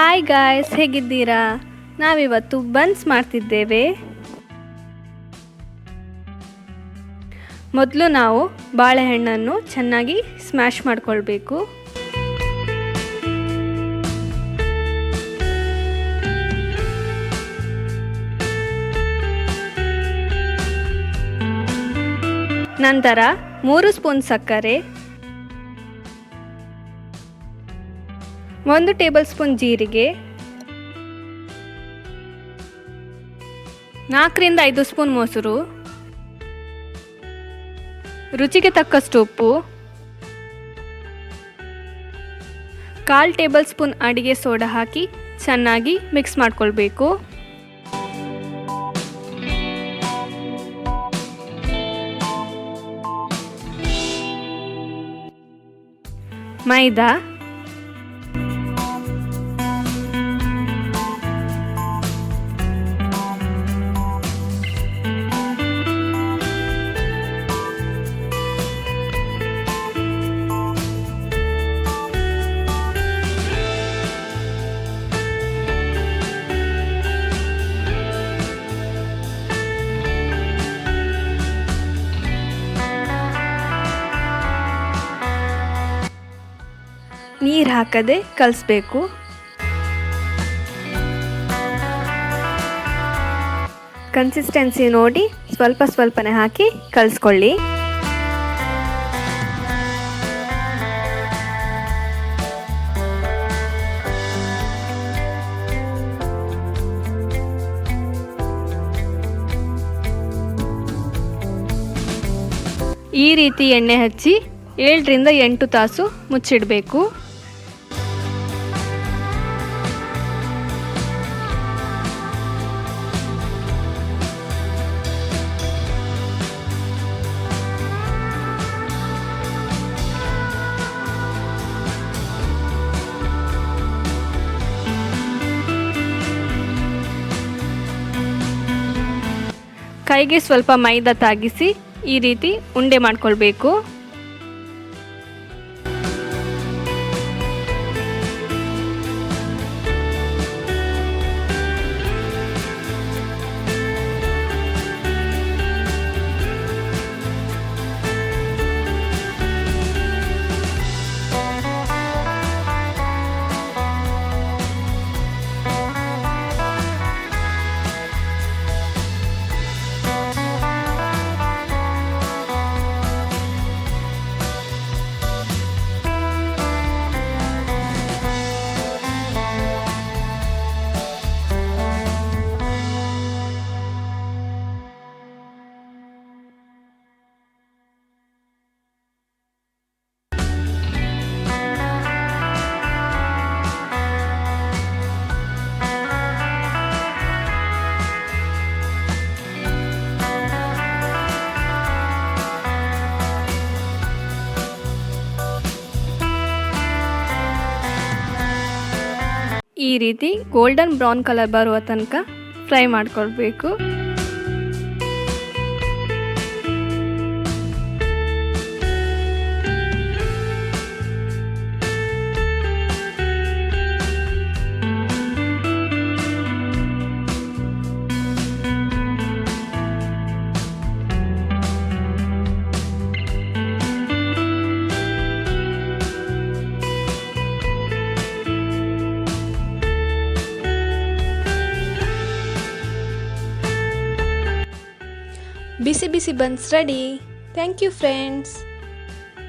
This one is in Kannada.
ಹಾಯ್ ಗಾಯ್ಸ್ ಹೇಗಿದ್ದೀರಾ? ನಾವಿವತ್ತು ಬನ್ಸ್ ಮಾಡ್ತಿದ್ದೇವೆ. ಮೊದಲು ನಾವು ಬಾಳೆಹಣ್ಣನ್ನು ಚೆನ್ನಾಗಿ ಸ್ಮ್ಯಾಶ್ ಮಾಡ್ಕೊಳ್ಬೇಕು. ನಂತರ ಮೂರು ಸ್ಪೂನ್ ಸಕ್ಕರೆ ಒಂದು ಟೇಬಲ್ ಸ್ಪೂನ್ ಜೀರಿಗೆ, ನಾಲ್ಕರಿಂದ ಐದು ಸ್ಪೂನ್ ಮೊಸರು, ರುಚಿಗೆ ತಕ್ಕಷ್ಟು ಉಪ್ಪು, ಕಾಲು ಟೇಬಲ್ ಸ್ಪೂನ್ ಅಡಿಗೆ ಸೋಡಾ ಹಾಕಿ ಚೆನ್ನಾಗಿ ಮಿಕ್ಸ್ ಮಾಡ್ಕೊಳ್ಬೇಕು. ಮೈದಾ ನೀರು ಹಾಕದೆ ಕಲಿಸ್ಬೇಕು. ಕನ್ಸಿಸ್ಟೆನ್ಸಿ ನೋಡಿ ಸ್ವಲ್ಪ ಸ್ವಲ್ಪನೇ ಹಾಕಿ ಕಲಿಸ್ಕೊಳ್ಳಿ. ಈ ರೀತಿ ಎಣ್ಣೆ ಹಚ್ಚಿ ಏಳರಿಂದ ಎಂಟು ತಾಸು ಮುಚ್ಚಿಡಬೇಕು. ಕೈಗೆ ಸ್ವಲ್ಪ ಮೈದಾ ತಾಗಿಸಿ ಈ ರೀತಿ ಉಂಡೆ ಮಾಡ್ಕೊಳ್ಬೇಕು. ಈ ರೀತಿ ಗೋಲ್ಡನ್ ಬ್ರೌನ್ ಕಲರ್ ಬರುವ ತನಕ ಫ್ರೈ ಮಾಡ್ಕೊಳ್ಬೇಕು. ಬಿಸಿ ಬಿಸಿ buns ready thank you friends